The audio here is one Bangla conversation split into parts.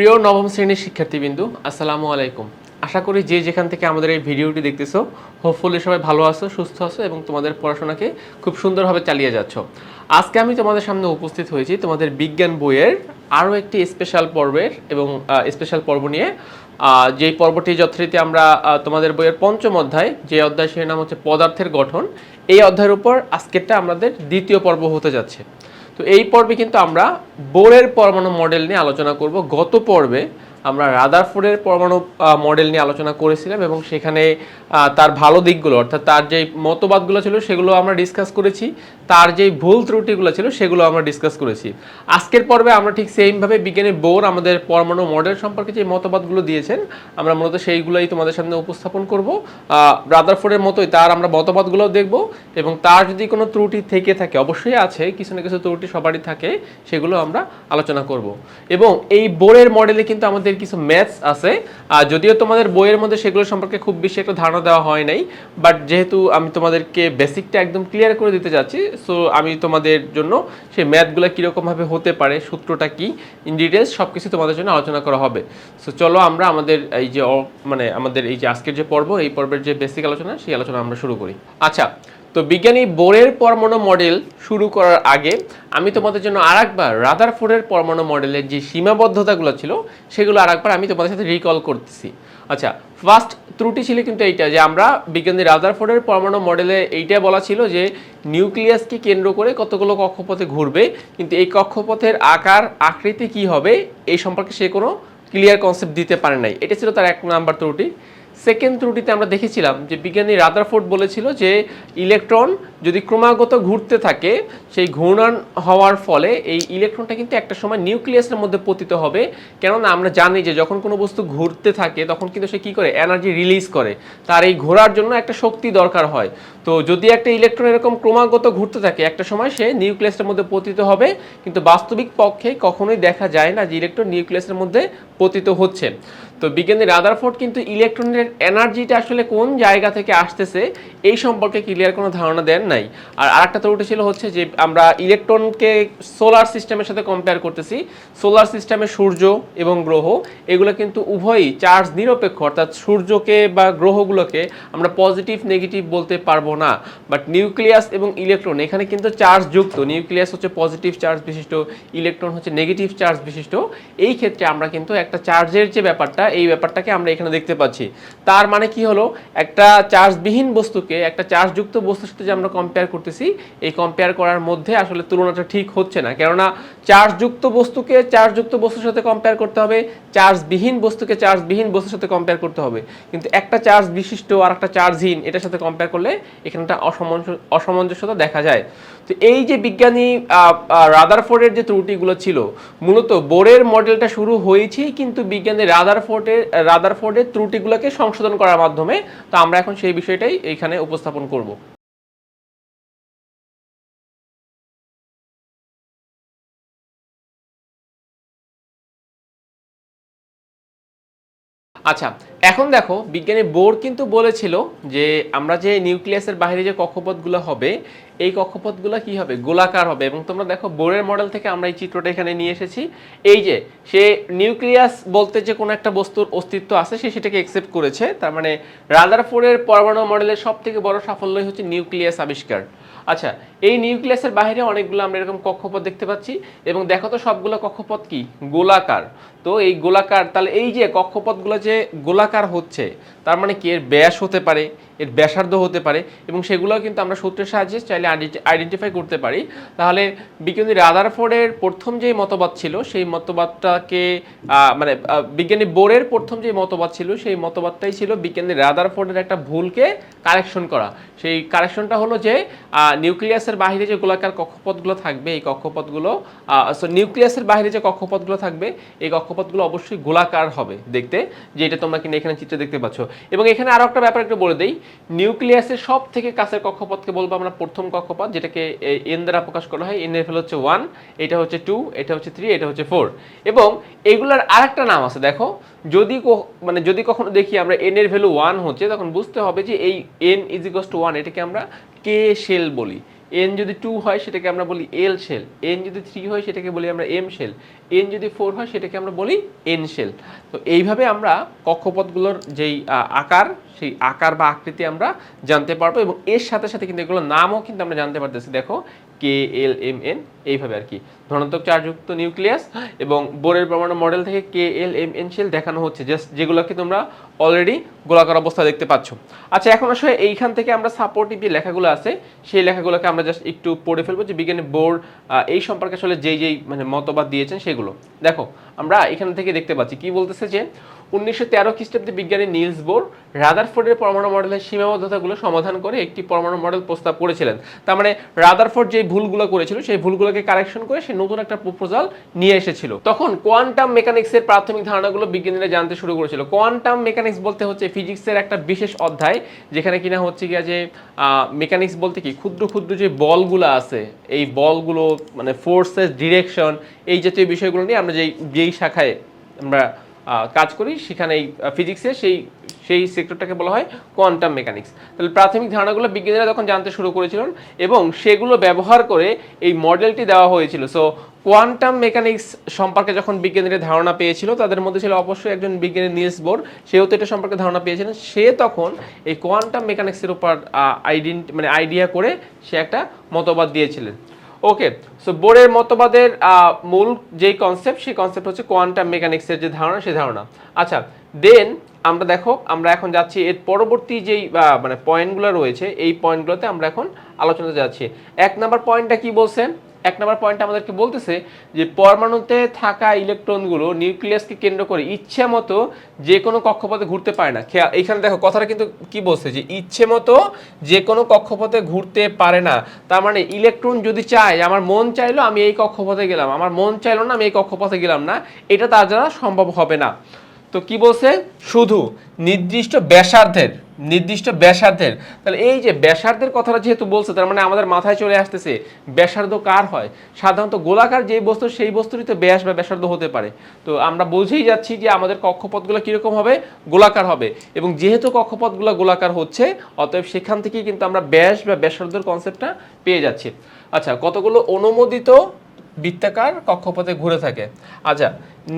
প্রিয় নবম শ্রেণির শিক্ষার্থীবৃন্দু, আসসালামু আলাইকুম। আশা করি যে যেখান থেকে আমাদের এই ভিডিওটি দেখতেছো হোপফুলি সবাই ভালো আছো, সুস্থ আছো এবং তোমাদের পড়াশোনাকে খুব সুন্দরভাবে চালিয়ে যাচ্ছ। আজকে আমি তোমাদের সামনে উপস্থিত হয়েছি তোমাদের বিজ্ঞান বইয়ের আরও একটি স্পেশাল পর্বের এবং স্পেশাল পর্ব নিয়ে। যেই পর্বটি যথারীতি আমরা তোমাদের বইয়ের পঞ্চম অধ্যায়, যে অধ্যায় সেই নাম হচ্ছে পদার্থের গঠন, এই অধ্যায়ের উপর আজকেরটা আমাদের দ্বিতীয় পর্ব হতে যাচ্ছে। তো এই পর্বে কিন্তু আমরা বোরের পরমাণু মডেল নিয়ে আলোচনা করব। গত পর্বে আমরা রাদারফোর্ডের পরমাণু মডেল নিয়ে আলোচনা করেছিলাম এবং সেখানে তার ভালো দিকগুলো, অর্থাৎ তার যেই মতবাদগুলো ছিল সেগুলো আমরা ডিসকাস করেছি, তার যেই ভুল ত্রুটিগুলো ছিল সেগুলো আমরা ডিসকাস করেছি। আজকের পর্বে আমরা ঠিক সেইমভাবে বিজ্ঞানী বোর, আমাদের পরমাণু মডেল সম্পর্কে যে মতবাদগুলো দিয়েছেন, আমরা মূলত সেইগুলোই তোমাদের সামনে উপস্থাপন করব। রাদারফোর্ডের মতোই তার আমরা মতবাদগুলো দেখব এবং তার যদি কোনো ত্রুটি থেকে থাকে, অবশ্যই আছে, কিছু না কিছু ত্রুটি সবারই থাকে, সেগুলো আমরা আলোচনা করব। এবং এই বোর্ডের মডেলে কিন্তু আমাদের কিছু ম্যাথস আছে, আর যদিও তোমাদের বইয়ের মধ্যে সেগুলো সম্পর্কে খুব বেশি একটা ধারণা দেওয়া হয় নাই বাট যেহেতু আমি তোমাদেরকে বেসিকটা একদম ক্লিয়ার করে দিতে যাচ্ছি সো আমি তোমাদের জন্য সেই ম্যাথগুলো কীরকমভাবে হতে পারে, সূত্রটা কি ইন ডিটেলস সব কিছু তোমাদের জন্য আলোচনা করা হবে। সো চলো আমরা আমাদের এই যে মানে আমাদের এই যে আজকের যে পর্ব, এই পর্বের যে বেসিক আলোচনা, সেই আলোচনা আমরা শুরু করি। আচ্ছা তো বিজ্ঞানী বোরের পরমাণু মডেল শুরু করার আগে আমি তোমাদের জন্য আর আরেকবার রাদারফোর্ডের পরমাণু মডেলের যে সীমাবদ্ধতাগুলো ছিল, সেগুলো আরেকবার আমি তোমাদের সাথে রিকল করতেছি। আচ্ছা ফার্স্ট ত্রুটি ছিল কিন্তু এইটা যে আমরা বিজ্ঞানী রাদারফোর্ডের পরমাণু মডেলে এইটা বলা ছিল যে নিউক্লিয়াসকে কেন্দ্র করে কতগুলো কক্ষপথে ঘুরবে, কিন্তু এই কক্ষপথের আকার, আকৃতি কি হবে, এই সম্পর্কে সে কোনো ক্লিয়ার কনসেপ্ট দিতে পারে নাই। এটা ছিল তার এক নাম্বার ত্রুটি। সেকেন্ড ত্রুটিতে আমরা দেখেছিলাম যে বিজ্ঞানী রাদারফোর্ড বলেছিল যে ইলেকট্রন যদি ক্রমাগত ঘুরতে থাকে, সেই ঘূর্ণন হওয়ার ফলে এই ইলেকট্রনটা কিন্তু একটা সময় নিউক্লিয়াসের মধ্যে পতিত হবে। কেননা আমরা জানি যে যখন কোনো বস্তু ঘুরতে থাকে, তখন কিন্তু সে কী করে? এনার্জি রিলিজ করে। তার এই ঘোরার জন্য একটা শক্তি দরকার হয়। তো যদি একটা ইলেকট্রন এরকম ক্রমাগত ঘুরতে থাকে, একটা সময় সে নিউক্লিয়াসের মধ্যে পতিত হবে। কিন্তু বাস্তবিক পক্ষে কখনোই দেখা যায় না যে ইলেকট্রন নিউক্লিয়াসের মধ্যে পতিত হচ্ছে। তো বিজ্ঞানী রাদারফোর্ড কিন্তু ইলেকট্রনের এনার্জিটা আসলে কোন জায়গা থেকে আসতেছে, এই সম্পর্কে ক্লিয়ার কোনো ধারণা দেন নাই। আর আরেকটা ত্রুটি ছিল হচ্ছে যে আমরা ইলেকট্রনকে সোলার সিস্টেমের সাথে কম্পেয়ার করতেছি। সোলার সিস্টেমে সূর্য এবং গ্রহ, এগুলো কিন্তু উভয়ই চার্জ নিরপেক্ষ, অর্থাৎ সূর্যকে বা গ্রহগুলোকে আমরা পজিটিভ নেগেটিভ বলতে পারব না। বাট নিউক্লিয়াস এবং ইলেকট্রন এখানে কিন্তু চার্জ যুক্ত। নিউক্লিয়াস হচ্ছে পজিটিভ চার্জ বিশিষ্ট ইলেকট্রন হচ্ছে নেগেটিভ চার্জ বিশিষ্ট। এই ক্ষেত্রে আমরা কিন্তু একটা চার্জের যে ব্যাপারটা এই ব্যাপারটাকে আমরা এখানে দেখতে পাচ্ছি। তার মানে কি হলো? একটা চার্জবিহীন বস্তুকে, একটা চার্জযুক্ত বস্তুর সাথে যে আমরা কম্পেয়ার করতেছি, এই কম্পেয়ার করার মধ্যে আসলে তুলনাটা ঠিক হচ্ছে না। কেননা চার্জযুক্ত বস্তুকে চার্জযুক্ত বস্তুর সাথে কম্পেয়ার করতে হবে, চার্জবিহীন বস্তুকে চার্জবিহীন বস্তুর সাথে কম্পেয়ার করতে হবে। কিন্তু একটা চার্জ বিশিষ্ট আর একটা চার্জহীন এটার সাথে কম্পেয়ার করলে এখানে একটা অসামঞ্জস্য অসামঞ্জস্যতা দেখা যায়। তো এই যে বিজ্ঞানী রাদারফোর্ডের যে ত্রুটিগুলো ছিল, মূলত বোরের মডেলটা শুরু হয়েছে কিন্তু বিজ্ঞানী রাদারফোর্ডের রাদারফোর্ডের ত্রুটিগুলোকে সংশোধন করার মাধ্যমে। তো আমরা এখন সেই বিষয়টাই এখানে উপস্থাপন করব। আচ্ছা এখন দেখো, বিজ্ঞানী বোর কিন্তু বলেছিল যে আমরা যে নিউক্লিয়াসের বাইরে যে কক্ষপথগুলো হবে, এই কক্ষপথগুলো কি হবে? গোলাকার হবে। এবং তোমরা দেখো, বোরের মডেল থেকে আমরা এই চিত্রটা এখানে নিয়ে এসেছি। এই যে, সে নিউক্লিয়াস বলতে যে কোনো একটা বস্তুর অস্তিত্ব আছে, সে সেটাকে একসেপ্ট করেছে। তার মানে রাদারফোর্ডের পরমাণু মডেলের সব থেকে বড় সাফল্যই হচ্ছে নিউক্লিয়াস আবিষ্কার। আচ্ছা এই নিউক্লিয়াসের বাইরে অনেকগুলো আমরা এরকম কক্ষপথ দেখতে পাচ্ছি এবং দেখো তো সবগুলো কক্ষপথ কি? গোলাকার। তো এই গোলাকার, তাহলে এই যে কক্ষপথগুলো যে গোলাকার হচ্ছে তার মানে কি? এর ব্যাস হতে পারে, এর ব্যাসার্ধ হতে পারে এবং সেগুলোও কিন্তু আমরা সূত্রের সাহায্যে চাইলে আইডেন্টিফাই করতে পারি। তাহলে বিজ্ঞানী রাদারফোর্ডের প্রথম যে মতবাদ ছিল, সেই মতবাদটাকে মানে বিজ্ঞানী বোরের প্রথম যে মতবাদ ছিল, সেই মতবাদটাই ছিল বিজ্ঞানী রাদারফোর্ডের একটা ভুলকে কারেকশন করা। সেই কারেকশনটা হলো যে নিউক্লিয়াসের বাইরে যে গোলাকার কক্ষপথগুলো থাকবে, এই কক্ষপথগুলো সো নিউক্লিয়াসের বাইরে যে কক্ষপথগুলো থাকবে, এই কক্ষপথগুলো অবশ্যই গোলাকার হবে দেখতে যে এটা তোমরা কিনা এখানে চিত্রে দেখতে পাচ্ছ। এবং এখানে আরও একটা ব্যাপার একটু বলে দেই, নিউক্লিয়াসের সব থেকে কাছের কক্ষপথকে বলব আমরা, প্রথম কক্ষপথ, যেটাকে এন দ্বারা প্রকাশ করা হয়, এন এর ফেল হচ্ছে ওয়ান, এটা হচ্ছে টু, এটা হচ্ছে থ্রি, এটা হচ্ছে ফোর। এবং এগুলার আরেকটা নাম আছে, দেখো, যদি মানে যদি কখনো দেখি আমরা এন এর ভ্যালু ওয়ান হচ্ছে, তখন বুঝতে হবে যে এই এন ইজ টু ওয়ান, এটাকে আমরা কে শেল বলি। এন যদি টু হয়, সেটাকে আমরা বলি এল শেল এন যদি থ্রি হয়, সেটাকে বলি আমরা এম শেল এন যদি ফোর হয়, সেটাকে আমরা বলি এন শেল তো এইভাবে আমরা কক্ষপথগুলোর যেই আকার, সেই আকার বা আকৃতি আমরা জানতে পারব এবং এর সাথে সাথে কিন্তু এগুলোর নামও কিন্তু আমরা জানতে পারতেছি। দেখো কে এল এম এন এইভাবে আর কি। ধনাত্মক চার্জযুক্ত নিউক্লিয়াস এবং বোরের পরমাণু মডেল থেকে K L M N shell দেখানো হচ্ছে জাস্ট যেগুলোকে তোমরা অলরেডি গোলাকার অবস্থা দেখতে পাচ্ছ। আচ্ছা এখন আসলে এইখান থেকে আমরা সাপোর্টিভ যে লেখাগুলো আছে, সেই লেখাগুলোকে আমরা জাস্ট একটু পড়ে ফেলব যে বিজ্ঞানী বোর্ড এই সম্পর্কে আসলে যেই যেই মানে মতবাদ দিয়েছেন সেগুলো। দেখো, আমরা এখান থেকে দেখতে পাচ্ছি, কি বলতেছে যে উনিশশো তেরো খ্রিস্টাব্দে বিজ্ঞানী নিলস বোর রাদারফোর্ডের পরমাণু মডেলের সীমাবদ্ধতাগুলো সমাধান করে একটি পরমাণু মডেল প্রস্তাব করেছিলেন। তার মানে রাদারফোর্ড যে ভুলগুলো করেছিল, সেই ভুলগুলোকে কারেকশন করে সে নতুন একটা প্রপোজাল নিয়ে এসেছিল। তখন কোয়ান্টাম মেকানিক্সের প্রাথমিক ধারণাগুলো বিজ্ঞানীরা জানতে শুরু করেছিল। কোয়ান্টাম মেকানিক্স বলতে হচ্ছে ফিজিক্সের একটা বিশেষ অধ্যায়, যেখানে কিনা হচ্ছে গিয়া যে মেকানিক্স বলতে কি? ক্ষুদ্র ক্ষুদ্র যে বলগুলো আছে, এই বলগুলো মানে ফোর্সেস ডিরেকশন এই জাতীয় বিষয়গুলো নিয়ে আমরা যেই যেই শাখায় আমরা কাজ করি। সেখানে এই ফিজিক্সে সেই সেই সেক্টরটাকে বলা হয় কোয়ান্টাম মেকানিক্স তাহলে প্রাথমিক ধারণাগুলো বিজ্ঞানীরা তখন জানতে শুরু করেছিলেন এবং সেগুলো ব্যবহার করে এই মডেলটি দেওয়া হয়েছিল। সো কোয়ান্টাম মেকানিক্স সম্পর্কে যখন বিজ্ঞানীরা ধারণা পেয়েছিল, তাদের মধ্যে ছিল অবশ্যই একজন বিজ্ঞানী নিলস বোর। সেও তো এটা সম্পর্কে ধারণা পেয়েছিলেন। সে তখন এই কোয়ান্টাম মেকানিক্সের উপর আইডেন্ট মানে আইডিয়া করে সে একটা মতবাদ দিয়েছিলেন। ওকে সো বোরের মতবাদের মূল যেই কনসেপ্ট সেই কনসেপ্ট হচ্ছে কোয়ান্টাম মেকানিক্সের যে ধারণা, সেই ধারণা। আচ্ছা দেন আমরা দেখো, আমরা এখন যাচ্ছি, এর পরবর্তী যেই মানে পয়েন্টগুলো রয়েছে, এই পয়েন্টগুলোতে আমরা এখন আলোচনা যাচ্ছি। এক নাম্বার পয়েন্টটা কি বলছে? এক নম্বর পয়েন্ট আমাদেরকে বলতেছে যে, পরমাণুতে থাকা ইলেকট্রনগুলো নিউক্লিয়াসকে কেন্দ্র করে ইচ্ছে মতো যে কোনো কক্ষপথে ঘুরতে পারে না। খেয়া, এইখানে দেখো, কথাটা কিন্তু কি বলছে? যে, ইচ্ছে মতো যে কোনো কক্ষপথে ঘুরতে পারে না। তার মানে ইলেকট্রন যদি চায় আমার মন চাইলো আমি এই কক্ষপথে গেলাম, আমার মন চাইলো না আমি এই কক্ষপথে গেলাম না এটা তার দ্বারা সম্ভব হবে না। তো কি বলছে? শুধু নির্দিষ্ট ব্যাসার্ধের নির্দিষ্ট ব্যাসার্ধের। তাহলে এই যে ব্যাসার্ধের কথাটা যেহেতু বলছে, তার মানে আমাদের মাথায় চলে আসতেছে, ব্যাসার্ধ কার হয়? সাধারণত গোলাকার যেই বস্তু, সেই বস্তুরই তো ব্যাস বা ব্যাসার্ধ হতে পারে। তো আমরা বুঝেই যাচ্ছি যে আমাদের কক্ষপথগুলো কীরকম হবে? গোলাকার হবে। এবং যেহেতু কক্ষপথগুলো গোলাকার হচ্ছে, অতএব সেখান থেকেই কিন্তু আমরা ব্যাস বা ব্যাসার্ধর কনসেপ্টটা পেয়ে যাচ্ছি। আচ্ছা কতগুলো অনুমোদিত বৃত্তাকার কক্ষপথে ঘুরে থাকে। আচ্ছা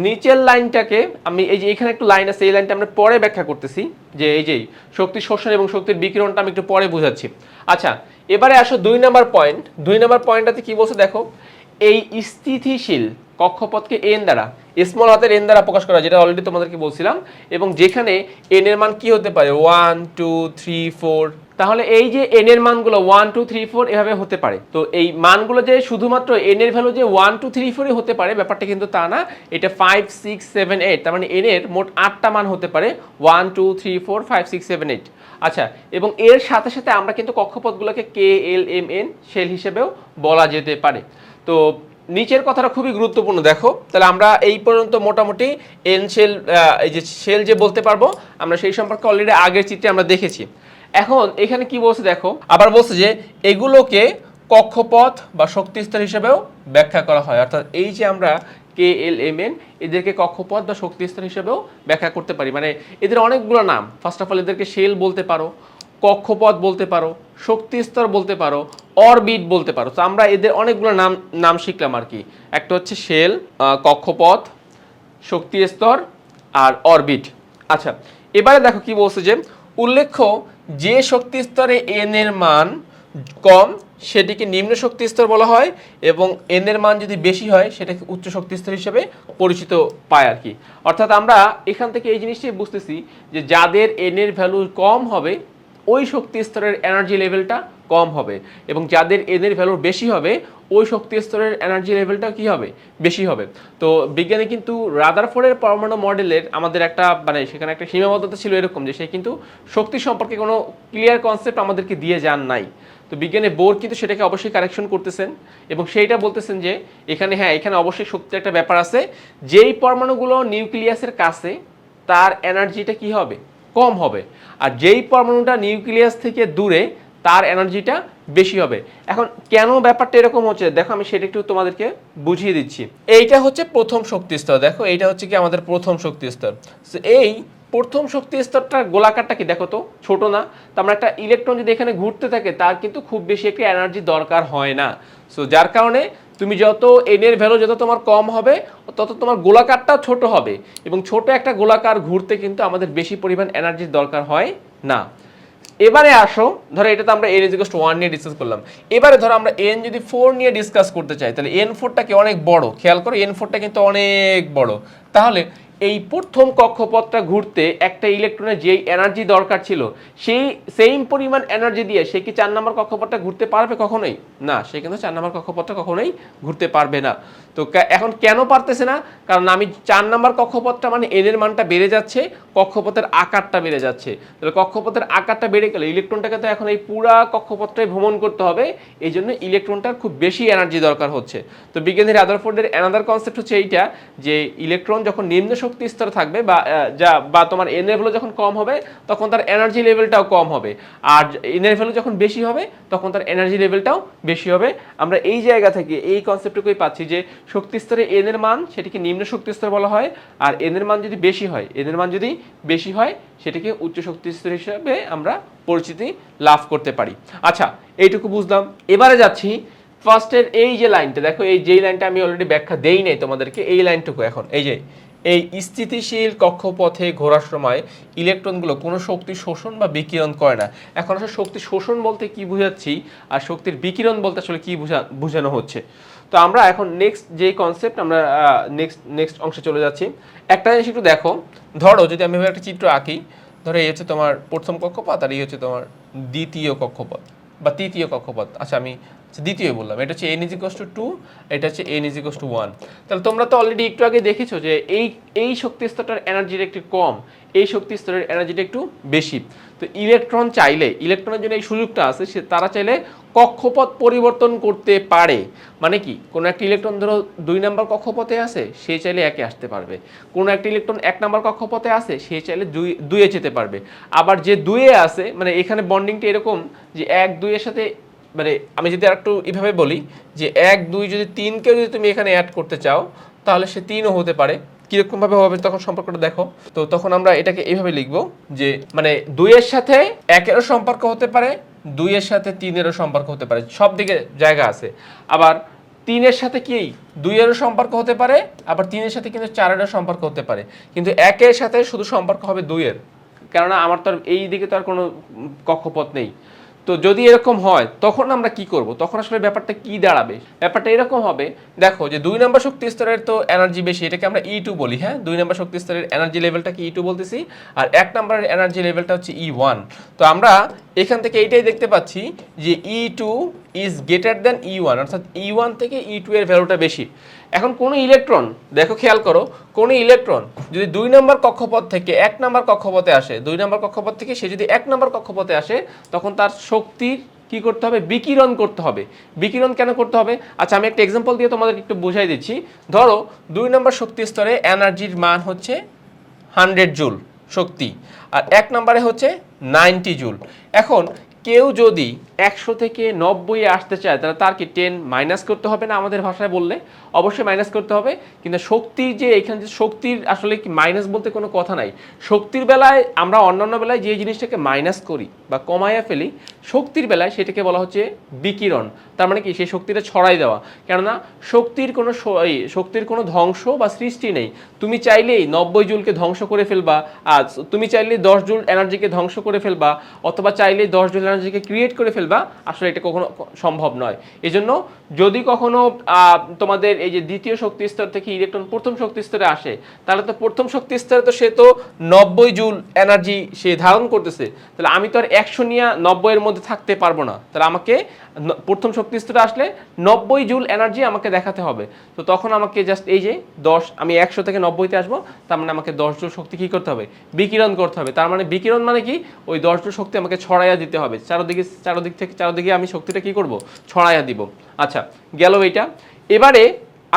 নিচের লাইনটাকে আমি এই যে এখানে একটু লাইন আছে, এই লাইনটা আমরা পরে ব্যাখ্যা করতেছি, যে এই যে শক্তি শোষণ এবং শক্তির বিকিরণটা আমি একটু পরে বোঝাচ্ছি। আচ্ছা এবারে আসো দুই নাম্বার পয়েন্ট। দুই নাম্বার পয়েন্টটাতে কি বলছে দেখো, এই স্থিতিশীল কক্ষপথকে এন দ্বারা স্মল হাতের এন দ্বারা প্রকাশ করা, যেটা অলরেডি তোমাদেরকে বলছিলাম, এবং যেখানে এন এর মান কি হতে পারে? ওয়ান টু থ্রি ফোর তাহলে এই যে এন এর মানগুলো ওয়ান টু থ্রি ফোর এভাবে হতে পারে। তো এই মানগুলো যে শুধুমাত্র এন এর ভ্যালু যে ওয়ান টু থ্রি ফোরই হতে পারে, ব্যাপারটা কিন্তু তা না। এটা ফাইভ সিক্স সেভেন এইট তার মানে এন এর মোট আটটা মান হতে পারে one two three four five six seven eight আচ্ছা এবং এর সাথে সাথে আমরা কিন্তু কক্ষপথগুলোকে K L M N shell হিসেবেও বলা যেতে পারে। তো নিচের কথাটা খুবই গুরুত্বপূর্ণ, দেখো। তাহলে আমরা এই পর্যন্ত মোটামুটি এন শেল এই যে শেল যে বলতে পারব, আমরা সেই সম্পর্কে অলরেডি আগের চিত্রে আমরা দেখেছি। এখন এখানে কি বলছে দেখো? আবার বলছে যে এগুলোকে কক্ষপথ বা শক্তিস্তর হিসেবেও ব্যাখ্যা করা হয়। অর্থাৎ এই যে আমরা কে এল এম এন, এদেরকে কক্ষপথ বা শক্তিস্তর হিসেবেও ব্যাখ্যা করতে পারি। মানে এদের অনেকগুলো নাম। ফার্স্ট অফ অল এদেরকে শেল বলতে পারো, কক্ষপথ বলতে পারো, শক্তিস্তর বলতে পারো, অরবিট বলতে পারো। তো আমরা এদের অনেকগুলো নাম নাম শিখলাম আর কি। একটা হচ্ছে শেল কক্ষপথ শক্তি স্তর আর অরবিট। আচ্ছা এবারে দেখো কি বলছে যে, উল্লেখ্য যে শক্তি স্তরে এন এর মান কম, সেটিকে নিম্ন শক্তি স্তর বলা হয় এবং এন এর মান যদি বেশি হয়, সেটাকে উচ্চ শক্তি স্তর হিসেবে পরিচিত পায় আর কি। অর্থাৎ আমরা এখান থেকে এই জিনিসটাই বুঝতেছি যে যাদের এন এর ভ্যালু কম হবে, ওই শক্তি স্তরের এনার্জি লেভেলটা কম হবে এবং যাদের এদের ভ্যালু বেশি হবে, ওই শক্তি স্তরের এনার্জি লেভেলটা কি হবে? বেশি হবে। তো বিজ্ঞানী কিন্তু রাদারফোর্ডের পরমাণু মডেলের আমাদের একটা মানে সেখানে একটা সীমাবদ্ধতা ছিল এরকম যে সে কিন্তু শক্তি সম্পর্কে কোনো ক্লিয়ার কনসেপ্ট আমাদেরকে দিয়ে যান নাই। তো বিজ্ঞানী বোর্ড কিন্তু সেটাকে অবশ্যই কারেকশন করতেছেন এবং সেইটা বলতেছেন যে এখানে হ্যাঁ এখানে অবশ্যই শক্তির একটা ব্যাপার আছে। যেই পরমাণুগুলো নিউক্লিয়াসের কাছে, তার এনার্জিটা কি হবে? কম হবে। আর যেই পরমাণুটা নিউক্লিয়াস থেকে দূরে তার এনার্জিটা বেশি হবে। এখন কেন ব্যাপারটা এরকম হচ্ছে? দেখো, আমি সেটা একটু তোমাদেরকে বুঝিয়ে দিচ্ছি। এইটা হচ্ছে প্রথম শক্তি স্তর। দেখো, এইটা হচ্ছে কি আমাদের প্রথম শক্তি স্তর। এই প্রথম শক্তি স্তরটা গোলাকারটা কি? দেখো তো, ছোট না। তো আমরা একটা ইলেকট্রন যদি এখানে ঘুরতে থাকে, তার কিন্তু খুব বেশি একটা এনার্জি দরকার হয় না। সো যার কারণে তুমি যত এন এর ভ্যালু যত তোমার কম হবে, তত তোমার গোলাকারটাও ছোট হবে। এবং ছোট একটা গোলাকার ঘুরতে কিন্তু আমাদের বেশি পরিমাণ এনার্জির দরকার হয় না। এবারে আসো, ধরো এটা তো আমরা এন ইজ ওয়ান নিয়ে ডিসকাস করলাম। এবারে ধরো আমরা এন যদি ফোর নিয়ে ডিসকাস করতে চাই, তাহলে এন ফোরটাকে অনেক বড়। খেয়াল করো এন ফোরটা কিন্তু অনেক বড়। তাহলে এই প্রথম কক্ষপথটা ঘুরতে একটা ইলেকট্রনের যেই এনার্জি দরকার ছিল, সেই সেম পরিমাণ এনার্জি দিয়ে সে কি চার নম্বর কক্ষপথটা ঘুরতে পারবে কখনোই? না, সে কিন্তু চার নম্বর কক্ষপথটা কখনোই ঘুরতে পারবে না। তো এখন কেন পারতেছে না? কারণ আমি চার নম্বর কক্ষপথটা মানে এন এর মানটা বেড়ে যাচ্ছে, কক্ষপথের আকারটা বেড়ে যাচ্ছে। তাহলে কক্ষপথের আকারটা বেড়ে গেলে ইলেকট্রনটাকে তো এখন এই পুরা কক্ষপথটাই ভ্রমণ করতে হবে এই জন্য ইলেকট্রনটার খুব বেশি এনার্জি দরকার হচ্ছে। তো বিজ্ঞানী রাদারফোর্ডের অ্যানাদার কনসেপ্ট হচ্ছে এইটা, যে ইলেকট্রন যখন নিম্ন শক্তি স্তরে থাকবে বা যা, বা তোমার এন এর ভ্যালু যখন কম হবে, তখন তার এনার্জি লেভেলটাও কম হবে। আর এন এর ভ্যালু যখন বেশি হবে, তখন তার এনার্জি লেভেলটাও বেশি হবে। আমরা এই জায়গা থেকে এই কনসেপ্টটুকুই পাচ্ছি যে, শক্তি স্তরে এন এর মান সেটিকে নিম্ন শক্তি স্তর বলা হয়, আর এন এর মান যদি বেশি হয় এন এর মান যদি বেশি হয়, সেটাকে উচ্চ শক্তি স্তর হিসাবে আমরা পরিচিতি লাভ করতে পারি। আচ্ছা এইটুকু বুঝলাম। এবারে যাচ্ছি ফার্স্টের এই যে লাইনটা দেখো এই যেই লাইনটা আমি অলরেডি ব্যাখ্যা দেই নাই তোমাদেরকে, এই লাইনটুকু এখন, এই যে এই স্থিতিশীল কক্ষপথে ঘোরার সময় ইলেকট্রনগুলো কোনো শক্তি শোষণ বা বিকিরণ করে না। এখন আসলে শক্তি শোষণ বলতে কি বুঝাচ্ছি আর শক্তির বিকিরণ বলতে আসলে কি বুঝা, বোঝানো হচ্ছে? তো আমরা এখন নেক্সট যে কনসেপ্ট আমরা নেক্সট নেক্সট অংশে চলে যাচ্ছি। একটা জিনিস একটু দেখো। ধরো যদি আমি একটা চিত্র আঁকি, ধরো এই হচ্ছে তোমার প্রথম কক্ষপথ আর এই হচ্ছে তোমার দ্বিতীয় কক্ষপথ বা তৃতীয় কক্ষপথ। আচ্ছা আমি দ্বিতীয় বললাম, এটা হচ্ছে এন ইজিকস টু টু এটা হচ্ছে এন ইজিকস টু ওয়ান তাহলে তোমরা তো অলরেডি একটু আগে দেখেছ যে এই এই শক্তি স্তরটার এনার্জিটা একটু কম, এই শক্তি স্তরের এনার্জিটা একটু বেশি। তো ইলেকট্রন চাইলে ইলেকট্রনের জন্য এই সুযোগটা আছে, সে, তারা চাইলে কক্ষপথ পরিবর্তন করতে পারে। মানে কি, কোনো একটা ইলেকট্রন ধরো দুই নাম্বার কক্ষপথে আছে, সে চাইলে একে আসতে পারবে। কোনো একটা ইলেকট্রন এক নাম্বার কক্ষপথে আছে, সে চাইলে দুই, দুইয়ে যেতে পারবে। আবার যে দুইয়ে আছে মানে এখানে বন্ডিংটা এরকম যে এক দুইয়ের সাথে মানে আমি যদি আর একটু এভাবে বলি যে এক, দুই, যদি তিনকেও যদি তুমি এখানে অ্যাড করতে চাও, তাহলে সে তিনও হতে পারে। কিরকমভাবে হবে তখন সম্পর্কটা দেখো। তো তখন আমরা এটাকে এইভাবে লিখব যে মানে দুইয়ের সাথে একেরও সম্পর্ক হতে পারে, দুইয়ের সাথে তিনেরও সম্পর্ক হতে পারে। সব দিকে জায়গা আছে। আবার তিনের সাথে কি দুইয়েরও সম্পর্ক হতে পারে, আবার তিনের সাথে কিন্তু চারেরও সম্পর্ক হতে পারে। কিন্তু একের সাথে শুধু সম্পর্ক হবে দুইয়ের। কেননা আমার তো এই দিকে তো আর কোনো কক্ষপথ নেই। তো যদি এরকম হয়, তখন আমরা কি করব? তখন আসলে ব্যাপারটা কি দাঁড়াবে? ব্যাপারটা এরকম হবে, দেখো যে দুই নম্বর শক্তি স্তরের তো এনার্জি বেশি, এটাকে আমরা ই টু বলি হ্যাঁ? দুই নম্বর শক্তি স্তরের এনার্জি লেভেলটাকে ই টু বলতেছি? আর এক নম্বরের এনার্জি লেভেলটা হচ্ছে ই ওয়ান তো আমরা এখান থেকে এইটাই দেখতে পাচ্ছি যে E two is greater than E one অর্থাৎ ই ওয়ান থেকে ই টু এর ভ্যালুটা বেশি। এখন কোনো ইলেকট্রন, দেখো খেয়াল করো, কোনো ইলেকট্রন যদি দুই নম্বর কক্ষপথ থেকে এক নম্বর কক্ষপথে আসে, দুই নম্বর কক্ষপথ থেকে সে যদি এক নম্বর কক্ষপথে আসে, তখন তার শক্তির কি করতে হবে? বিকিরণ করতে হবে। বিকিরণ কেন করতে হবে? আচ্ছা আমি একটা এক্সাম্পল দিয়ে তোমাদের একটু বোঝাই দিচ্ছি। ধরো, দুই নম্বর শক্তি স্তরে এনার্জির মান হচ্ছে হান্ড্রেড জুল শক্তি, আর এক নম্বরে হচ্ছে নাইনটি জুল। এখন কেউ যদি একশো থেকে নব্বই আসতে চায়, তাহলে তার কি টেন মাইনাস করতে হবে না আমাদের ভাষায় বললে? অবশ্যই মাইনাস করতে হবে, কিন্তু শক্তির যে এখানে যে শক্তির আসলে কি মাইনাস বলতে কোনো কথা নাই। শক্তির বেলায় আমরা অন্যান্য বেলায় যে জিনিসটাকে মাইনাস করি বা কমাইয়া ফেলি, শক্তির বেলায় সেটাকে বলা হচ্ছে বিকিরণ। তার মানে কি? সেই শক্তিটা ছড়াই দেওয়া। কেননা শক্তির কোনো শক্তির কোনো ধ্বংস বা সৃষ্টি নেই। তুমি চাইলেই নব্বই জুলকে ধ্বংস করে ফেলবা আজ তুমি চাইলেই দশ জুল এনার্জিকে ধ্বংস করে ফেলবা, অথবা চাইলেই দশ জুল এনার্জিকে ক্রিয়েট করে ফেলবা। আসলে এটা কখনো সম্ভব নয়। এজন্য যদি কখনো তোমাদের এই যে দ্বিতীয় শক্তি স্তর থেকে ইলেকট্রন প্রথম শক্তি স্তরে আসে, তাহলে তো প্রথম শক্তি স্তরে তো সে তো নব্বই জুল এনার্জি সে ধারণ করতেছে। তাহলে আমি তো আর একশো নিয়ে নব্বই এর মধ্যে থাকতে পারব না। তাহলে আমাকে প্রথম শক্তি স্তরে আসলে নব্বই জুল এনার্জি আমাকে দেখাতে হবে। তো তখন আমাকে জাস্ট এই যে দশ, আমি একশো থেকে নব্বইতে আসব, তার মানে আমাকে দশ জুল শক্তি কি করতে হবে? বিকিরণ করতে হবে। তার মানে বিকিরণ মানে কি? ওই দশ জুল শক্তি আমাকে ছড়াইয়া দিতে হবে। চারোদিকে, চারোদিক থেকে, চারোদিকে আমি শক্তিটা কি করব? ছড়াইয়া দিব। আচ্ছা গেল এইটা। এবারে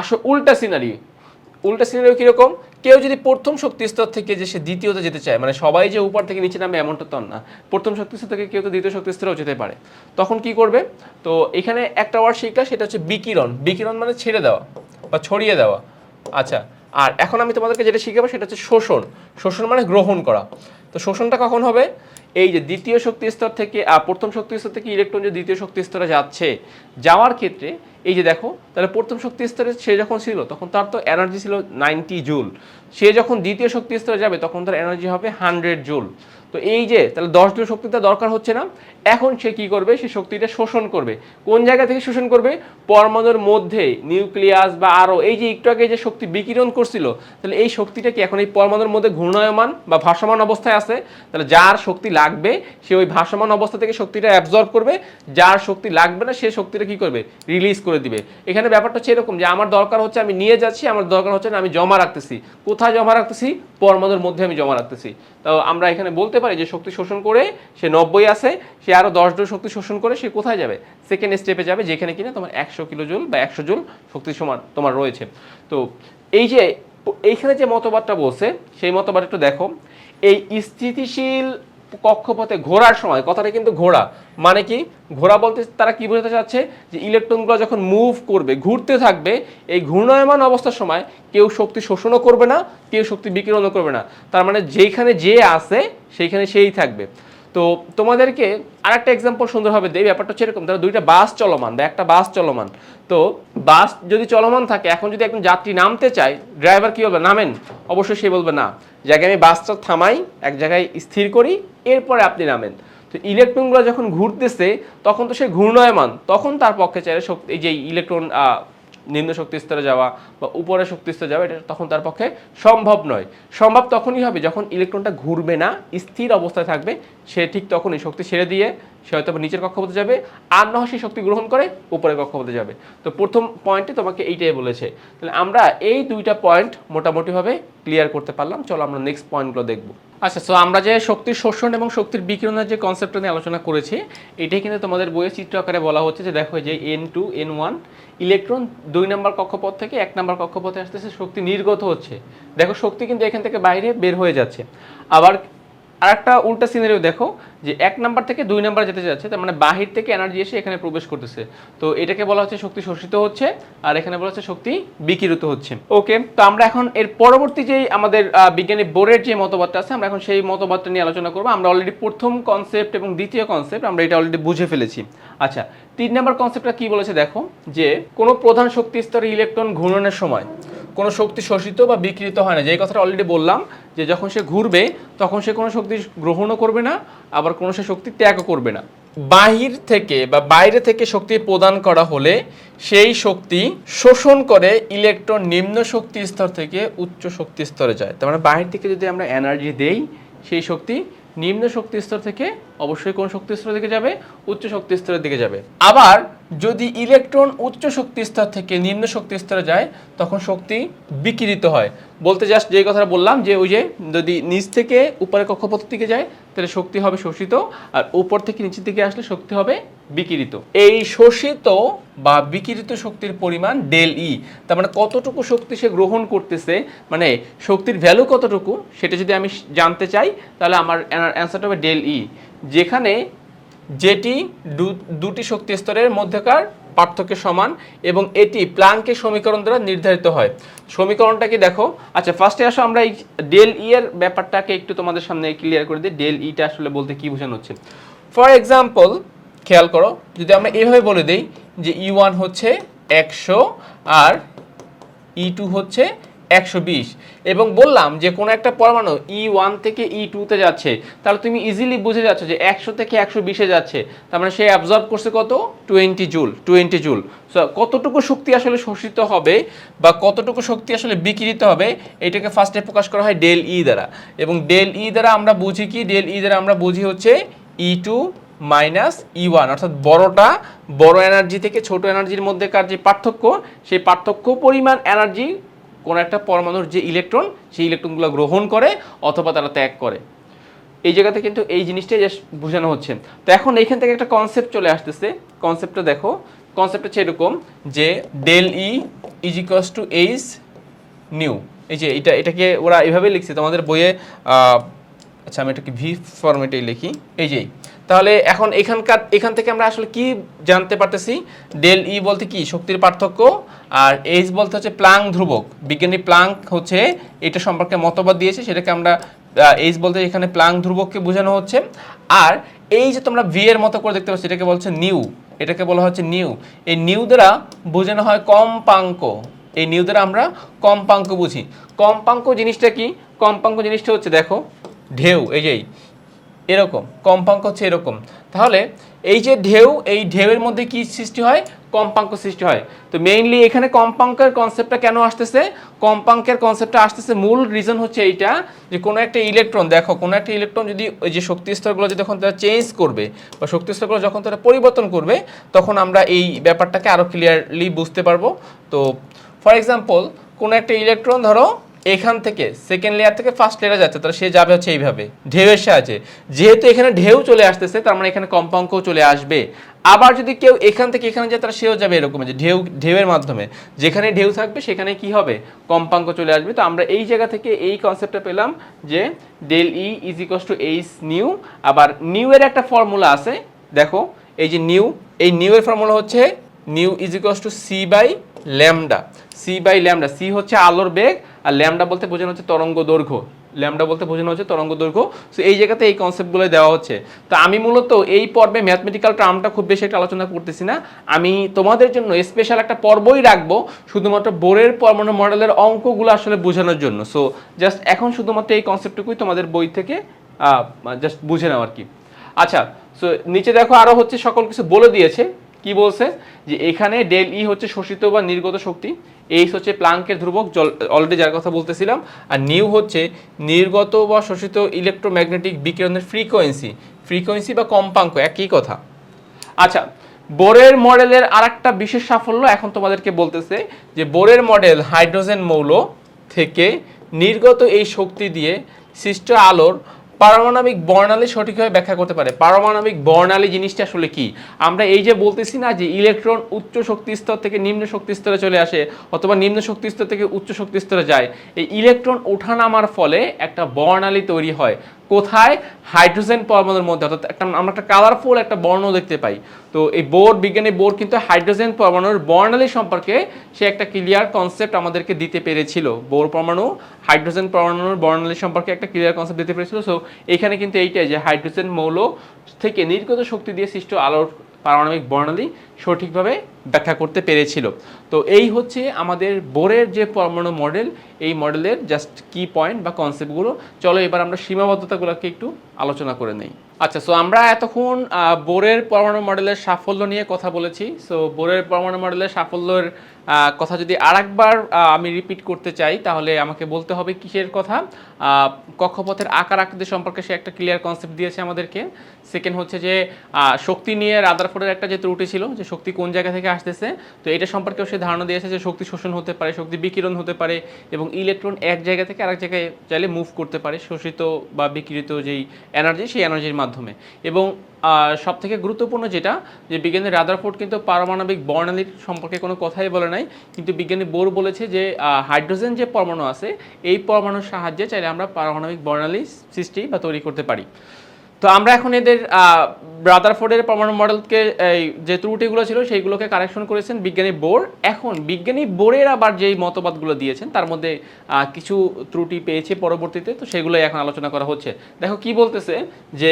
আসো উল্টা সিনারি উল্টা সিনারিও কীরকম? কেউ যদি প্রথম শক্তি স্তর থেকে যে সে দ্বিতীয়তে যেতে চায় মানে সবাই যে উপর থেকে নিচে নামে এমনটা তো না। প্রথম শক্তি স্তর থেকে কেউ তো দ্বিতীয় শক্তি স্তরেও যেতে পারে। তখন কি করবে? তো এখানে একটা ওয়ার্ড শিখলা, সেটা হচ্ছে বিকিরণ। বিকিরণ মানে ছেড়ে দেওয়া বা ছড়িয়ে দেওয়া। আচ্ছা আর এখন আমি তোমাদেরকে যেটা শিখাবো, সেটা হচ্ছে শোষণ। শোষণ মানে গ্রহণ করা। তো শোষণটা কখন হবে? এই যে দ্বিতীয় শক্তি স্তর থেকে প্রথম শক্তি স্তর থেকে ইলেকট্রন যে দ্বিতীয় শক্তি স্তরে যাচ্ছে, যাওয়ার ক্ষেত্রে এই যে দেখো, তাহলে প্রথম শক্তি স্তরে সে যখন ছিল, তখন তার তো এনার্জি ছিল নাইনটি জুল সে যখন দ্বিতীয় শক্তি স্তরে যাবে, তখন তার এনার্জি হবে হান্ড্রেড জুল তো এই যে, তাহলে দশ জুল শক্তিটা দরকার হচ্ছে না এখন সে কি করবে? সে শক্তিটা শোষণ করবে। কোন জায়গা থেকে শোষণ করবে? পরমাণুর মধ্যে, নিউক্লিয়াস বা আরও, এই যে একটু আগে যে শক্তি বিকিরণ করছিল, তাহলে এই শক্তিটা কি এখন এই পরমাণুর মধ্যে ঘূর্ণায়মান বা ভাসমান অবস্থায় আছে? তাহলে যার শক্তি লাগবে, সে ওই ভাসমান অবস্থা থেকে শক্তিটা অ্যাবজর্ব করবে। যার শক্তি লাগবে না, সে শক্তিটা কি করবে? রিলিজ করে দিবে। এখানে ব্যাপারটা হচ্ছে এরকম যে আমার দরকার হচ্ছে আমি নিয়ে যাচ্ছি, আমার দরকার হচ্ছে না আমি জমা রাখতেছি। কোথায় জমা রাখতেছি? পরমাণুর মধ্যে আমি জমা রাখতেছি। তো আমরা এখানে বলতে পারি যে শক্তি শোষণ করে সে নব্বই আছে সে আরও দশ জুল শক্তি শোষণ করে সে কোথায় যাবে? সেকেন্ড স্টেপে যাবে, যেখানে কিনা তোমার একশো কিলো জুল বা একশো জোল শক্তি সমান তোমার রয়েছে। তো এই যে এইখানে যে মতবাদটা বলছে, সেই মতবাদ একটু দেখো। এই স্থিতিশীল কক্ষপথে ঘোরার সময়, কথাটা কিন্তু ঘোরা মানে কি? ঘোরা বলতে তারা কি বোঝাতে চাচ্ছে? যে ইলেকট্রনগুলো যখন মুভ করবে, ঘুরতে থাকবে, এই ঘূর্ণায়মান অবস্থার সময় কেউ শক্তি শোষণও করবে না, কেউ শক্তি বিকিরণও করবে না। তার মানে যেখানে যে আছে, সেইখানে সেই থাকবে। তো তোমাদেরকে আরেকটা এক্সাম্পল সুন্দরভাবে দেয় ব্যাপারটা হচ্ছে এরকম, ধরো দুইটা বাস চলমান বা একটা বাস চলমান। তো বাস যদি চলমান থাকে, এখন যদি একজন যাত্রী নামতে চায় ড্রাইভার কি বলবে? নামেন। অবশ্যই সে বলবে না। জায়গায় আমি বাসটা থামাই, এক জায়গায় স্থির করি, এরপরে আপনি নামেন। তো ইলেকট্রনগুলো যখন ঘুরতেছে, তখন তো সে ঘূর্ণায়মান, তখন তার পক্ষে চাইলে শক্তি, এই যে ইলেকট্রন নিম্ন শক্তি স্তরে যাওয়া বা উপরে শক্তি স্তরে যাওয়া, এটা তখন তার পক্ষে সম্ভব নয়। সম্ভব তখনই হবে যখন ইলেকট্রনটা ঘুরবে না, স্থির অবস্থায় থাকবে, সে ঠিক তখনই শক্তি ছেড়ে দিয়ে সে হয়তো নিচের কক্ষপথে যাবে, আর না হয় সে শক্তি গ্রহণ করে উপরের কক্ষপথে যাবে। তো প্রথম পয়েন্টে তোমাকে এইটাই বলেছে। তাহলে আমরা এই দুইটা পয়েন্ট মোটামুটিভাবে ক্লিয়ার করতে পারলাম। চলো আমরা নেক্সট পয়েন্টগুলো দেখব। আচ্ছা সো আমরা যে শক্তির শোষণ এবং শক্তির বিকিরণের যে কনসেপ্টটা নিয়ে আলোচনা করেছি, এটাই কিন্তু তোমাদের বইয়ের চিত্র আকারে বলা হচ্ছে যে দেখো যে N two N one electron দুই নম্বর কক্ষপথ থেকে এক নম্বর কক্ষপথে আসতেছে, শক্তি নির্গত হচ্ছে। দেখো, শক্তি কিন্তু এখান থেকে বাইরে বের হয়ে যাচ্ছে। আবার আরেকটা উল্টা সিনারিও দেখো, যে এক নাম্বার থেকে দুই নাম্বার যেতে যাচ্ছে, তার মানে বাহির থেকে এনার্জি এসে এখানে প্রবেশ করতেছে। তো এটাকে বলা হচ্ছে শক্তি শোষিত হচ্ছে, আর এখানে বলা হচ্ছে শক্তি বিকিরিত হচ্ছে। ওকে তো আমরা এখন এর পরবর্তী যেই আমাদের বিজ্ঞানী বোর্ডের যে মতবাদটা আছে, আমরা এখন সেই মতবাদটা নিয়ে আলোচনা করব। আমরা অলরেডি প্রথম কনসেপ্ট এবং দ্বিতীয় কনসেপ্ট আমরা এটা অলরেডি বুঝে ফেলেছি। আচ্ছা তিন নম্বর কনসেপ্টটা কি বলেছে দেখো, যে কোনো প্রধান শক্তি স্তরে ইলেকট্রন ঘূর্ণনের সময় কোনো শক্তি শোষিত বা বিকৃত হয় না। যে কথাটা অলরেডি বললাম, যে যখন সে ঘুরবে, তখন সে কোনো শক্তি গ্রহণও করবে না, আবার কোনো সে শক্তি ত্যাগও করবে না। বাহির থেকে বা বাইরে থেকে শক্তি প্রদান করা হলে সেই শক্তি শোষণ করে ইলেকট্রন নিম্ন শক্তি স্তর থেকে উচ্চ শক্তি স্তরে যায়। তার মানে বাহির থেকে যদি আমরা এনার্জি দেই, সেই শক্তি নিম্ন শক্তিস্তর থেকে অবশ্যই কোন শক্তি স্তরের দিকে যাবে? উচ্চ শক্তিস্তরের দিকে যাবে। আবার যদি ইলেকট্রন উচ্চ শক্তি স্তর থেকে নিম্ন শক্তি স্তরে যায়, তখন শক্তি বিকিরিত হয়। বলতে জাস্ট যে কথাটা বললাম, যে ওই যে যদি নিচ থেকে উপরে কক্ষপথের দিকে যায়, তাহলে শক্তি হবে শোষিত, আর উপর থেকে নিচের দিকে আসলে শক্তি হবে বিকিরিত। এই শোষিত বা বিকিরিত শক্তির পরিমাণ ডেল ই তার মানে কতটুকু শক্তি সে গ্রহণ করতেছে মানে শক্তির ভ্যালু কতটুকু, সেটা যদি আমি জানতে চাই, তাহলে আমার অ্যান্সারটা হবে ডেল ই যেখানে যেটি দুটি শক্তি স্তরের মধ্যকার পার্থক্য সমান এবং এটি প্লাঙ্কের সমীকরণ দ্বারা নির্ধারিত হয়। সমীকরণটা কি দেখো? আচ্ছা ফার্স্টে আসো, আমরা এই ডেল ই এর ব্যাপারটাকে একটু তোমাদের সামনে ক্লিয়ার করে দিই। ডেল ইটা আসলে বলতে কি বোঝানো হচ্ছে? ফর এক্সাম্পল খেয়াল করো, যদি আমরা এভাবে বলে দিই যে ই ওয়ান হচ্ছে একশো আর ই টু হচ্ছে একশো বিশ। এবং বললাম যে কোনো একটা পরমাণু ই ওয়ান থেকে ই টুতে যাচ্ছে, তাহলে তুমি ইজিলি বুঝে যাচ্ছ যে একশো থেকে একশো বিশে যাচ্ছে। তার মানে সে অ্যাবজর্ব করছে কত? Twenty joule twenty joule so কতটুকু শক্তি আসলে শোষিত হবে বা কতটুকু শক্তি আসলে বিকিরিত হবে, এটাকে ফার্স্টে প্রকাশ করা হয় ডেল ই দ্বারা। এবং ডেল ই দ্বারা আমরা বুঝি কি? ডেল ই দ্বারা আমরা বুঝি হচ্ছে E two minus E one অর্থাৎ বড়টা বড় এনার্জি থেকে ছোট এনার্জির মধ্যেকার যে পার্থক্য, সেই পার্থক্য পরিমাণ এনার্জি কোনো একটা পরমাণুর যে ইলেকট্রন, সেই ইলেকট্রনগুলো গ্রহণ করে অথবা তারা ত্যাগ করে। এই জায়গাতে কিন্তু এই জিনিসটাই জাস্ট বোঝানো হচ্ছে। তো এখন এইখান থেকে একটা কনসেপ্ট চলে আসতেছে। কনসেপ্টটা দেখো। কনসেপ্ট হচ্ছে এরকম যে del E is equals to H nu এই যে এটা, এটাকে ওরা এভাবে লিখছে। তোমাদের বইয়ে আচ্ছা আমি এটাকে ভি ফরম্যাটেই লিখি। এই যে তাহলে এখন এখানকার, এখান থেকে আমরা আসলে কি জানতে পারতেছি? ডেল ই বলতে কি? শক্তির পার্থক্য। আর এইচ বলতে হচ্ছে প্লাং ধ্রুবক। বিজ্ঞানী প্লাঙ্ক হচ্ছে, এটা সম্পর্কে মতবাদ দিয়েছে, সেটাকে আমরা এইচ বলতে এখানে প্লাং ধ্রুবককে বোঝানো হচ্ছে। আর এই যে তোমরা ভি এর মতো করে দেখতে পাচ্ছ, এটাকে বলছে নিউ। এটাকে বলা হচ্ছে নিউ। এই নিউ দ্বারা বোঝানো হয় কম্পাঙ্ক। এই নিউ দ্বারা আমরা কম্পাঙ্ক বুঝি। কম্পাঙ্ক জিনিসটা কি? কম্পাঙ্ক জিনিসটা হচ্ছে, দেখো, ঢেউ, এই যেই এরকম, কম্পাঙ্ক হচ্ছে এরকম। তাহলে এই যে ঢেউ, এই ঢেউয়ের মধ্যে কি সৃষ্টি হয়? কম্পাঙ্ক সৃষ্টি হয়। তো মেইনলি এখানে কম্পাঙ্কের কনসেপ্টটা কেন আসতেছে? কম্পাঙ্কের কনসেপ্টটা আসতেছে, মূল রিজন হচ্ছে এইটা যে কোনো একটা ইলেকট্রন দেখো, কোনো একটা ইলেকট্রন যদি ওই যে শক্তি স্তরগুলো যখন তারা চেঞ্জ করবে বা শক্তি স্তরগুলো যখন তারা পরিবর্তন করবে, তখন আমরা এই ব্যাপারটাকে আরও ক্লিয়ারলি বুঝতে পারব। তো ফর এক্সাম্পল কোনো একটা ইলেকট্রন ধরো এখান থেকে সেকেন্ড লেয়ার থেকে ফার্স্ট লেয়ারে যাচ্ছে, তাহলে সে যাবে হচ্ছে এইভাবে, ঢেউয়ের সাহায্যে। যেহেতু এখানে ঢেউ চলে আসতেছে, তার মানে এখানে কম্পাঙ্কও চলে আসবে। আবার যদি কেউ এখান থেকে এখানে যায় তারা সেও যাবে এরকম যে ঢেউ, ঢেউয়ের মাধ্যমে। যেখানে ঢেউ থাকবে, সেখানে কি হবে? কম্পাঙ্ক চলে আসবে। তো আমরা এই জায়গা থেকে এই কনসেপ্টটা পেলাম যে del E is equals to H nu আবার নিউ এর একটা ফর্মুলা আছে, দেখো, এই যে নিউ এই নিউ এর ফর্মুলা হচ্ছে nu is equals to C by lambda C by lambda C হচ্ছে আলোর বেগ আর ল্যামডা বলতে বোঝানো হচ্ছে তরঙ্গ দৈর্ঘ্য। ল্যামডা বলতে বোঝানো হচ্ছে তরঙ্গ দৈর্ঘ্য। সো এই জায়গাতে এই কনসেপ্টগুলো দেওয়া হচ্ছে। তো আমি মূলত এই পর্বে ম্যাথমেটিক্যাল টার্মটা খুব বেশি একটা আলোচনা করতেছি না। আমি তোমাদের জন্য স্পেশাল একটা পর্বই রাখব, শুধুমাত্র বোরের পরমাণু মডেলের অঙ্কগুলো আসলে বোঝানোর জন্য। সো জাস্ট এখন শুধুমাত্র এই কনসেপ্টটুকুই তোমাদের বই থেকে জাস্ট বুঝে নাও আর কি আচ্ছা সো নিচে দেখো আরও হচ্ছে সকল কিছু বলে দিয়েছে। কি বলছে? যে এখানে ডেল ই হচ্ছে শোষিত বা নির্গত শক্তি। এইচ হচ্ছে প্লাঙ্কের ধ্রুবক অলরেডি যার কথা বলতেছিলাম, আর নিউ হচ্ছে নির্গত বা শোষিত ইলেকট্রোম্যাগনেটিক বিকিরণের ফ্রিকোয়েন্সি ফ্রিকোয়েন্সি বা কম্পাঙ্ক, একই কথা। আচ্ছা বোরের মডেলের আরেকটা বিশেষ সাফল্য এখন তোমাদেরকে বলতেছে যে বোরের মডেল হাইড্রোজেন মৌল থেকে নির্গত এই শক্তি দিয়ে সৃষ্ট আলোর পারমাণবিক বর্ণালী সঠিকভাবে ব্যাখ্যা করতে পারে। পারমাণবিক বর্ণালী জিনিসটা আসলে কি? আমরা এই যে বলতেছি না যে ইলেকট্রন উচ্চ শক্তি স্তর থেকে নিম্ন শক্তি স্তরে চলে আসে অথবা নিম্ন শক্তি স্তর থেকে উচ্চ শক্তি স্তরে যায়, এই ইলেকট্রন ওঠানামার ফলে একটা বর্ণালী তৈরি হয়। কোথায়? হাইড্রোজেন পরমাণুর মধ্যে। অর্থাৎ একটা আমরা একটা কালারফুল একটা বর্ণ দেখতে পাই। তো এই বোর বিজ্ঞানী বোর কিন্তু হাইড্রোজেন পরমাণুর বর্ণালী সম্পর্কে সে একটা ক্লিয়ার কনসেপ্ট আমাদেরকে দিতে পেরেছিল। বোর পরমাণু, হাইড্রোজেন পরমাণুর বর্ণালী সম্পর্কে একটা ক্লিয়ার কনসেপ্ট দিতে পেরেছিল। সো এখানে কিন্তু এইটাই যে হাইড্রোজেন মৌল থেকে নির্গত শক্তি দিয়ে সৃষ্ট আলোর পারমাণবিক বর্ণালী সঠিকভাবে ব্যাখ্যা করতে পেরেছিল। তো এই হচ্ছে আমাদের বোরের যে পরমাণু মডেল, এই মডেলের জাস্ট কি পয়েন্ট বা কনসেপ্টগুলো চলো এবার আমরা সীমাবদ্ধতাগুলোকে একটু আলোচনা করে নেই। আচ্ছা সো আমরা এতক্ষণ বোরের পরমাণু মডেলের সাফল্য নিয়ে কথা বলেছি। সো বোরের পরমাণু মডেলের সাফল্যের কথা যদি আরেকবার আমি রিপিট করতে চাই, তাহলে আমাকে বলতে হবে কিসের কথা? কক্ষপথের আকার আকৃতি সম্পর্কে সে একটা ক্লিয়ার কনসেপ্ট দিয়েছে আমাদেরকে। সেকেন্ড হচ্ছে যে শক্তি নিয়ে রাদারফোর্ডের একটা যে ত্রুটি ছিল, যে শক্তি কোন জায়গা থেকে আসতেছে, তো এটা সম্পর্কেও সে ধারণা দিয়েছে যে শক্তি শোষণ হতে পারে, শক্তি বিকিরণ হতে পারে, এবং ইলেকট্রন এক জায়গা থেকে আরেক জায়গায় চাইলে মুভ করতে পারে, শোষিত বা বিকিরিত যেই এনার্জি সেই এনার্জির মাধ্যমে। এবং সব থেকে গুরুত্বপূর্ণ যেটা, যে বিজ্ঞানী রাদারফোর্ড কিন্তু পারমাণবিক বর্ণালীর সম্পর্কে কোনো কথাই বলে নাই। কিন্তু বিজ্ঞানী বোর বলেছে যে হাইড্রোজেন যে পরমাণু আছে, এই পরমাণুর সাহায্যে চাইলে আমরা পারমাণবিক বর্ণালী সৃষ্টি বা তৈরি করতে পারি। তো আমরা এখন এদের ব্রাদারফোর্ডের পরমাণু মডেলকে, এই যে ত্রুটিগুলো ছিল সেইগুলোকে কারেকশন করেছেন বিজ্ঞানী বোর। এখন বিজ্ঞানী বোরের আবার যেই মতবাদগুলো দিয়েছেন, তার মধ্যে কিছু ত্রুটি পেয়েছে পরবর্তীতে, তো সেগুলোই এখন আলোচনা করা হচ্ছে। দেখো কি বলতেছে যে,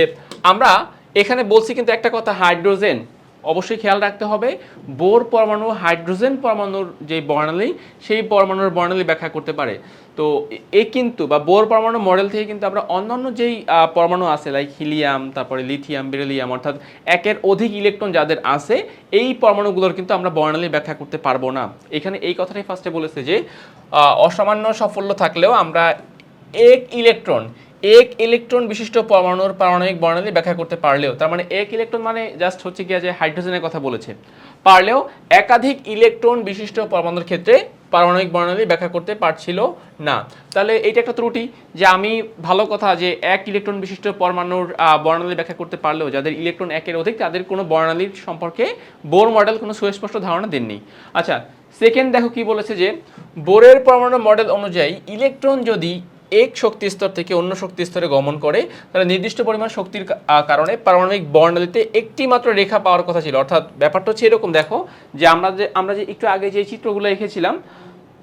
আমরা এখানে বলছি কিন্তু একটা কথা, হাইড্রোজেন। অবশ্যই খেয়াল রাখতে হবে, বোর পরমাণু হাইড্রোজেন পরমাণুর যে বর্ণালী, সেই পরমাণুর বর্ণালী ব্যাখ্যা করতে পারে। তো এ- কিন্তু, বা বোর পরমাণু মডেল থেকে কিন্তু আমরা অন্যান্য যেই পরমাণু আছে লাইক হিলিয়াম, তারপরে লিথিয়াম, বেরিলিয়াম, অর্থাৎ একের অধিক ইলেকট্রন যাদের আছে, এই পরমাণুগুলোর কিন্তু আমরা বর্ণালী ব্যাখ্যা করতে পারব না। এখানে এই কথাটাই ফার্স্টে বলেছে যে অসামান্য সাফল্য থাকলেও আমরা এক ইলেকট্রন এক ইলেকট্রন বিশিষ্ট পরমাণুর পারমাণবিক বর্ণালী ব্যাখ্যা করতে পারলেও, তার মানে এক ইলেকট্রন মানে জাস্ট হচ্ছে কি যে হাইড্রোজেনের কথা বলেছে, পারলেও একাধিক ইলেকট্রন বিশিষ্ট পরমাণুর ক্ষেত্রে পারমাণবিক বর্ণালী ব্যাখ্যা করতে পারছিল না। তাহলে এইটা একটা ত্রুটি যে আমি ভালো কথা যে এক ইলেকট্রন বিশিষ্ট পরমাণুর বর্ণালী ব্যাখ্যা করতে পারলেও যাদের ইলেকট্রন একের অধিক, তাদের কোনো বর্ণালীর সম্পর্কে বোর মডেল কোনো সুস্পষ্ট ধারণা দেননি। আচ্ছা সেকেন্ড দেখো কি বলেছে যে, বোরের পরমাণু মডেল অনুযায়ী ইলেকট্রন যদি এক শক্তি স্তর থেকে অন্য শক্তি স্তরে গমন করে। তাহলে নির্দিষ্ট পরিমাণ শক্তির কারণে পারমাণবিক বর্ণালীতে একটি মাত্র রেখা পাওয়ার কথা ছিল। অর্থাৎ ব্যাপারটা হচ্ছে এরকম, দেখো, যে আমরা যে আমরা যে একটু আগে যে চিত্রগুলো এঁকেছিলাম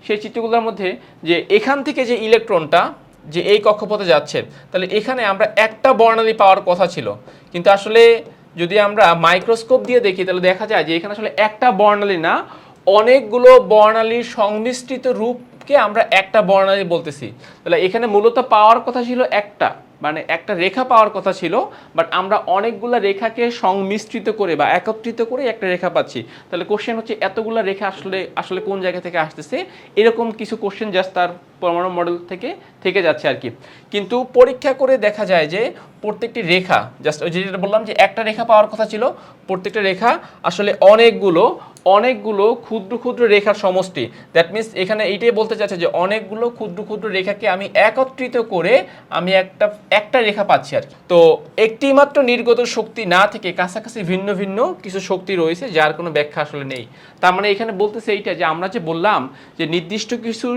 সেই চিত্রগুলোর মধ্যে যে এখান থেকে যে ইলেকট্রনটা যে এই কক্ষপথে যাচ্ছে, তাহলে এখানে আমরা একটা বর্ণালী পাওয়ার কথা ছিল। কিন্তু আসলে যদি আমরা মাইক্রোস্কোপ দিয়ে দেখি, তাহলে দেখা যায় যে এখানে আসলে একটা বর্ণালী না, অনেকগুলো বর্ণালীর সংমিশ্রিত রূপকে আমরা একটা বর্ণালী বলতেছি। তাহলে এখানে মূলত পাওয়ার কথা ছিল একটা মানে একটা রেখা পাওয়ার কথা ছিল বাট আমরা অনেকগুলো রেখাকে সংমিশ্রিত করে বা একত্রিত করে একটা রেখা পাচ্ছি। তাহলে কোশ্চেন হচ্ছে, এতগুলো রেখা আসলে আসলে কোন জায়গা থেকে আসতেছে? এরকম কিছু কোশ্চেন জাস্ট তার পরমাণু মডেল থেকে থেকে যাচ্ছে আর কি। কিন্তু পরীক্ষা করে দেখা যায় যে প্রত্যেকটি রেখা জাস্ট ওই যেটা বললাম যে একটা রেখা পাওয়ার কথা ছিল, প্রত্যেকটা রেখা আসলে অনেকগুলো অনেকগুলো ক্ষুদ্র ক্ষুদ্র রেখার সমষ্টি। দ্যাট মিনস এখানে এইটাই বলতে চাচ্ছে যে অনেকগুলো ক্ষুদ্র ক্ষুদ্র রেখাকে আমি একত্রিত করে আমি একটা একটা রেখা পাচ্ছি আর তো একটি মাত্র নির্গত শক্তি না থেকে কাছাকাছি ভিন্ন ভিন্ন কিছু শক্তি রয়েছে, যার কোনো ব্যাখ্যা আসলে নেই। তার মানে এখানে বলতেছে এইটা যে আমরা যে বললাম যে নির্দিষ্ট কিছু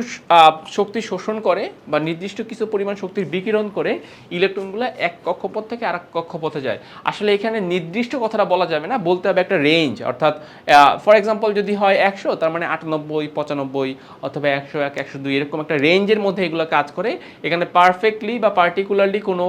শক্তি শোষণ করে বা নির্দিষ্ট কিছু পরিমাণ শক্তির বিকিরণ করে ইলেকট্রনগুলো এক কক্ষপথ থেকে আরেক কক্ষপথে যায়। আসলে এখানে নির্দিষ্ট কথাটা বলা যাবে না, বলতে হবে একটা রেঞ্জ অর্থাৎ ফর এক্সাম্পল যদি হয় একশো, তার মানে আটানব্বই, পঁচানব্বই অথবা একশো এক, একশো দুই, এরকম একটা রেঞ্জের মধ্যে এগুলো কাজ করে। এখানে পারফেক্টলি বা পার্টিকুলারলি কোনো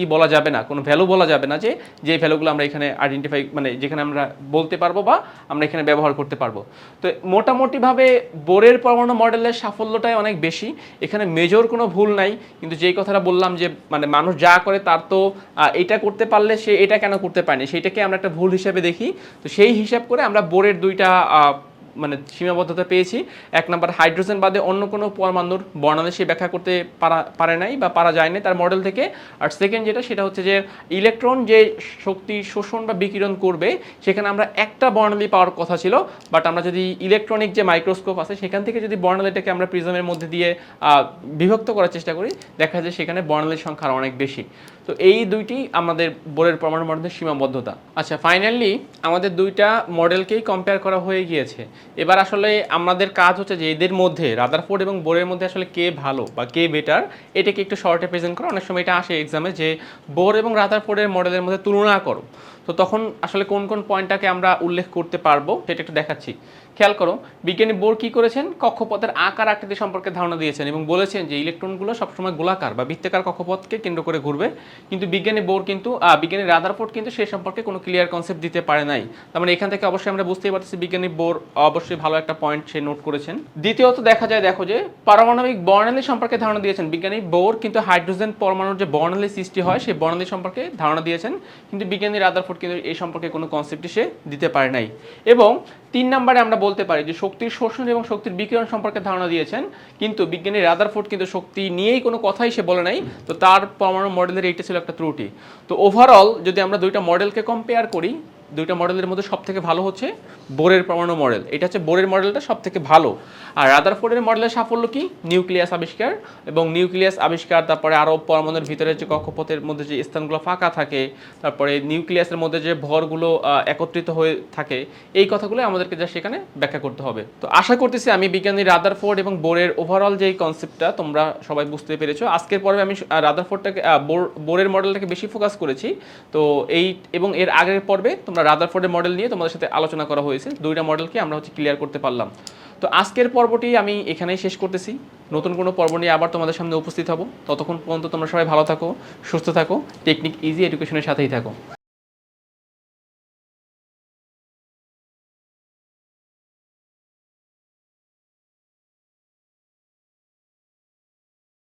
ই বলা যাবে না, কোনো ভ্যালু বলা যাবে না যে যে ভ্যালুগুলো আমরা এখানে আইডেন্টিফাই মানে যেখানে আমরা বলতে পারব বা আমরা এখানে ব্যবহার করতে পারব। তো মোটামুটিভাবে বোরের পরমাণু মডেলের সাফল্যটাই অনেক বেশি। এখানে মেজর কোনো ভুল নাই, কিন্তু যেই কথাটা বললাম যে মানে মানুষ যা করে তার তো এটা করতে পারলে সে এটা কেন করতে পারেনি? সেটাকে আমরা একটা ভুল হিসেবে দেখি। তো সেই হিসাব করে আমরা বোরের দুইটা মানে সীমাবদ্ধতা পেয়েছি। এক নম্বর, হাইড্রোজেন বাদে অন্য কোনো পরমাণুর বর্ণালী সে ব্যাখ্যা করতে পারা, পারে নাই বা পারা যায় নাই তার মডেল থেকে। আর সেকেন্ড যেটা, সেটা হচ্ছে যে ইলেকট্রন যে শক্তি শোষণ বা বিকিরণ করবে, সেখানে আমরা একটা বর্ণালী পাওয়ার কথা ছিল বাট আমরা যদি ইলেকট্রনিক যে মাইক্রোস্কোপ আছে, সেখান থেকে যদি বর্ণালীটাকে আমরা প্রিজমের মধ্যে দিয়ে বিভক্ত করার চেষ্টা করি, দেখা যায় সেখানে বর্ণালীর সংখ্যা অনেক বেশি। তো এই দুইটি আমাদের বোরের পরমাণু মডেলের সীমাবদ্ধতা। আচ্ছা ফাইনালি আমাদের দুইটা মডেলকেই কম্পেয়ার করা হয়ে গিয়েছে। এবার আসলে আমাদের কাজ হচ্ছে যে এদের মধ্যে রাদারফোর্ড এবং বোরের মধ্যে আসলে কে ভালো বা কে বেটার এটাকে একটু শর্টে প্রেজেন্ট করো। অনেক সময় এটা আসে এক্সামে যে বোর এবং রাদারফোর্ডের মডেলের মধ্যে তুলনা করো। তো তখন আসলে কোন কোন পয়েন্টটাকে আমরা উল্লেখ করতে পারব সেটা একটু দেখাচ্ছি। খেয়াল করো, বিজ্ঞানী বোর কি করেছেন? কক্ষপথের আকার আকৃতি সম্পর্কে ধারণা দিয়েছেন এবং বলেছেন যে ইলেকট্রনগুলো সবসময় গোলাকার বা বৃত্তাকার কক্ষপথকে কেন্দ্র করে ঘুরবে। কিন্তু বিজ্ঞানী বোর কিন্তু বিজ্ঞানী রাদারফোর্ড কিন্তু সে সম্পর্কে কোনো ক্লিয়ার কনসেপ্ট দিতে পারে নাই। তার মানে এখান থেকে অবশ্যই আমরা বুঝতেই পারতেছি বিজ্ঞানী বোর অবশ্যই ভালো একটা পয়েন্ট সে নোট করেছেন। দ্বিতীয়ত দেখা যায়, দেখো যে পারমাণবিক বর্ণালী সম্পর্কে ধারণা দিয়েছেন। বিজ্ঞানী বোর কিন্তু হাইড্রোজেন পরমাণুর যে বর্ণালী সৃষ্টি হয়, সেই বর্ণালী সম্পর্কে ধারণা দিয়েছেন। কিন্তু বিজ্ঞানী রাদারফোর্ড কিন্তু এই সম্পর্কে কোনো কনসেপ্টই সে দিতে পারে নাই। এবং তিন নম্বরে আমরা বলতে পারি যে শক্তির শোষণ এবং শক্তির বিকিরণ সম্পর্কে ধারণা দিয়েছেন, কিন্তু বিজ্ঞানী রাদারফোর্ড কিন্তু শক্তি নিয়েই কোনো কথাই সে বলে নাই, তো তার পরমাণু মডেলের এইটা ছিল একটা ত্রুটি। তো ওভারঅল যদি আমরা দুইটা মডেলকে কম্পেয়ার করি দুইটা মডেলের মধ্যে সব থেকে ভালো হচ্ছে বোরের পরমাণু মডেল। এটা হচ্ছে বোরের মডেলটা সব থেকে ভালো। আর রাদারফোর্ডের মডেলের সাফল্য কি? নিউক্লিয়াস আবিষ্কার এবং নিউক্লিয়াস আবিষ্কার তারপরে আরও পরমাণুর ভিতরে যে কক্ষপথের মধ্যে যে স্থানগুলো ফাঁকা থাকে তারপরে নিউক্লিয়াসের মধ্যে যে ভরগুলো একত্রিত হয়ে থাকে এই কথাগুলো আমাদেরকে যা সেখানে ব্যাখ্যা করতে হবে। তো আশা করতেছি আমি বিজ্ঞানী রাদারফোর্ড এবং বোরের ওভারঅল যে কনসেপ্টটা তোমরা সবাই বুঝতে পেরেছ। আজকের পর্বে আমি আহ, রাদারফোর্ডটাকে আহ, বোর- বোরের মডেলটাকে বেশি ফোকাস করেছি। তো এই এবং এর আগের পর্বে তোমরা রাদারফোর্ডের মডেল নিয়ে তোমাদের সাথে আলোচনা করা হয়েছে। দুইটা মডেলকে আমরা হচ্ছে ক্লিয়ার করতে পারলাম। তো আজকের পর্বটি আমি এখানেই শেষ করতেছি। নতুন কোনো পর্ব নিয়ে আবার তোমাদের সামনে উপস্থিত হব। ততক্ষণ পর্যন্ত তোমরা সবাই ভালো থাকো, সুস্থ থাকো টেকনিক ইজি এডুকেশনের সাথেই থাকো।